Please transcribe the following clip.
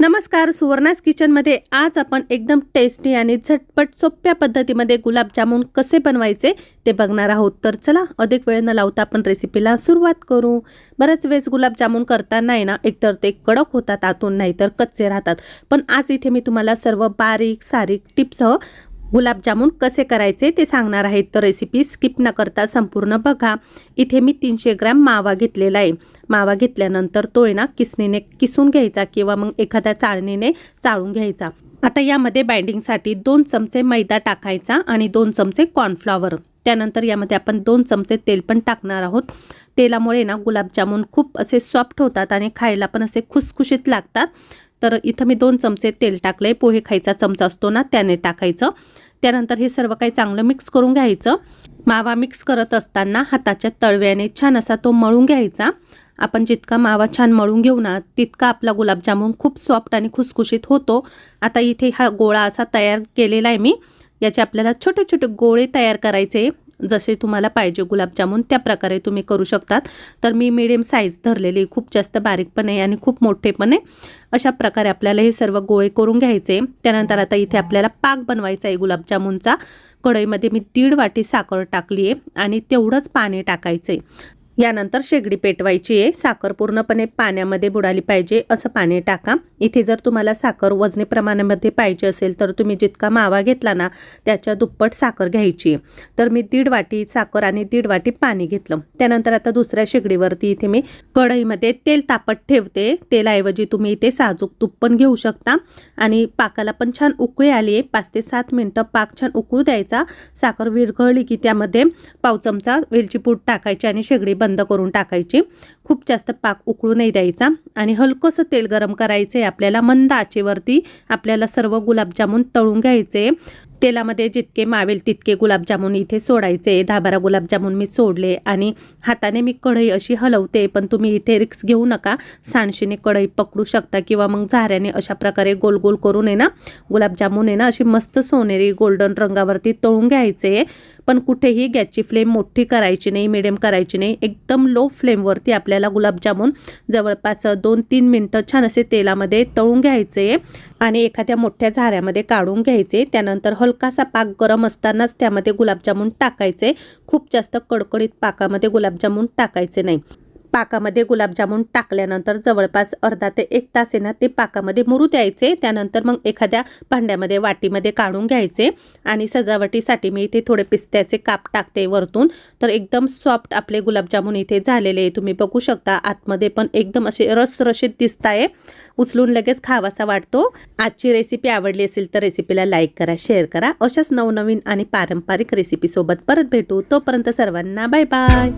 नमस्कार सुवर्णास किचनमध्ये आज आपण एकदम टेस्टी आणि झटपट सोप्या पद्धतीमध्ये गुलाबजामुन कसे बनवायचे ते बघणार आहोत. तर चला अधिक वेळ न लावता आपण रेसिपीला सुरुवात करू. बऱ्याच वेळेस गुलाबजामुन करताना आहे ना एकतर ते कडक होतात आतून नाही तर कच्चे राहतात. पण आज इथे मी तुम्हाला सर्व बारीक सारीक टिप्सह गुलाबजामुन कसे करायचे ते सांगणार आहेत. तर रेसिपी स्किप न करता संपूर्ण बघा. इथे मी तीनशे ग्रॅम मावा घेतलेला आहे. मावा घेतल्यानंतर तो आहे ना किसणीने किसून घ्यायचा किंवा मग एखाद्या चाळणीने चाळून घ्यायचा. आता यामध्ये बाइंडिंगसाठी दोन चमचे मैदा टाकायचा आणि दोन चमचे कॉर्नफ्लॉवर त्यानंतर यामध्ये आपण दोन चमचे तेल पण टाकणार आहोत. तेलामुळे ना गुलाबजामुन खूप असे सॉफ्ट होतात आणि खायला पण असे खुसखुशीत लागतात. तर इथं मी दोन चमचे तेल टाकले पोहे खायचा चमचा असतो ना त्याने टाकायचं. त्यानंतर हे सर्व काही चांगलं मिक्स करून घ्यायचं. मावा मिक्स करत असताना हाताच्या तळव्याने छान असा तो मळून घ्यायचा. आपण जितका मावा छान मळून घेऊ ना तितका आपला गुलाबजामुन खूप सॉफ्ट आणि खुसखुशीत होतो. आता इथे हा गोळा असा तयार केलेला आहे मी. याचे आपल्याला छोटे छोटे गोळे तयार करायचे. जसे तुम्हाला पाहिजे गुलाबजामुन त्या प्रकारे तुम्ही करू शकतात. तर मी मिडियम साईज धरलेली खूप जास्त बारीक पण आहे आणि खूप मोठे पण आहे. अशा प्रकारे आपल्याला हे सर्व गोळे करून घ्यायचे. त्यानंतर आता इथे आपल्याला पाक बनवायचा आहे गुलाबजामुनचा कढईमध्ये मी दीड वाटी साखर टाकली आहे आणि तेवढंच पाणी टाकायचं आहे यानंतर शेगडी पेटवायची आहे. साखर पूर्णपणे पाण्यामध्ये बुडाली पाहिजे असं पाणी टाका. इथे जर तुम्हाला साखर वजनी प्रमाणामध्ये पाहिजे असेल तर तुम्ही जितका मावा घेतला ना त्याच्या दुप्पट साखर घ्यायची आहे. तर मी दीड वाटी साखर आणि दीड वाटी पाणी घेतलं. त्यानंतर आता दुसऱ्या शेगडीवरती इथे मी कढईमध्ये तेल तापत ठेवते. तेलाऐवजी तुम्ही इथे साजूक तूप पण घेऊ शकता. आणि पाकाला पण छान उकळी आली आहे. पाच ते सात मिनटं पाक छान उकळू द्यायचा. साखर विरघळली की त्यामध्ये पाव चमचा वेलची पूड टाकायची आणि शेगडी बंद बंद करून टाकायची. खूप जास्त पाक उकळू नाही द्यायचा आणि हलकंसं तेल गरम करायचं आहे आपल्याला. मंद आचेवरती आपल्याला सर्व गुलाबजामून तळून घ्यायचे. तेलामध्ये जितके मावेल तितके गुलाबजामुन इथे सोडायचे. दहा बारा गुलाबजामुन मी सोडले आणि हाताने मी कढई अशी हलवते पण तुम्ही इथे रिक्स घेऊ नका. सांडशीने कढई पकडू शकता किंवा मग झाऱ्याने अशा प्रकारे गोल गोल करून आहे ना गुलाबजामुन आहे ना अशी मस्त सोनेरी गोल्डन रंगावरती तळून घ्यायचे. पण कुठेही गॅसची फ्लेम मोठी करायची नाही मिडियम करायची नाही. एकदम लो फ्लेमवरती आपल्याला गुलाबजामुन जवळपास दोन तीन मिनटं छान असे तेलामध्ये तळून घ्यायचे आणि एखाद्या मोठ्या झाऱ्यामध्ये काढून घ्यायचे. त्यानंतर हलकासा पाक गरम असतानाच त्यामध्ये गुलाबजामुन टाकायचे. खूप जास्त कडकडीत पाकामध्ये गुलाबजामुन टाकायचे नाही. पाकामध्ये गुलाबजामुन टाकल्यानंतर जवळपास अर्धा ते एक तास आहे ना ते पाकामध्ये मुरू द्यायचे त्यानंतर मग एखाद्या भांड्यामध्ये वाटीमध्ये काढून घ्यायचे आणि सजावटीसाठी मी इथे थोडे पिस्त्याचे काप टाकते वरतून. तर एकदम सॉफ्ट आपले गुलाबजामुन इथे झालेले तुम्ही बघू शकता आतमध्ये पण एकदम असे रसरशीत दिसत आहे. उचलून लगेच खावासा वाटतो. आजची रेसिपी आवडली असेल तर रेसिपीला लाईक करा शेअर करा. अशाच नवनवीन आणि पारंपरिक रेसिपीसोबत परत भेटू. तोपर्यंत सर्वांना बाय बाय